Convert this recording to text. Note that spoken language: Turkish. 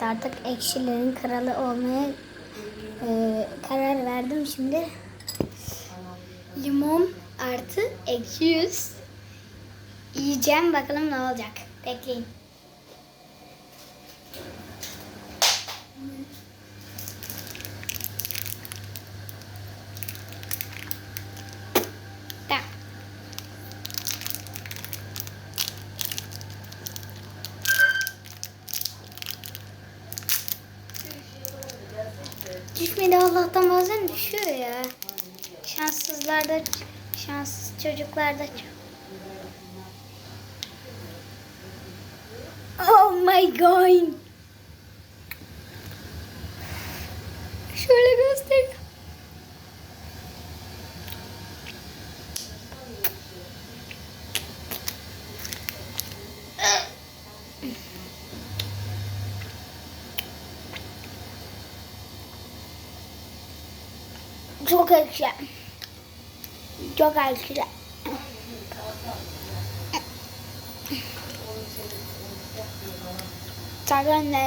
Artık ekşilerin kralı olmaya e, karar verdim şimdi. Limon artı ekşi yüz. Yiyeceğim bakalım ne olacak. Bekleyin. Düşmedi Allah'tan bazen düşüyor ya. Şanssızlarda, şanssız çocuklarda çok. Oh my god. 就可以吃，就可以吃。咋个呢。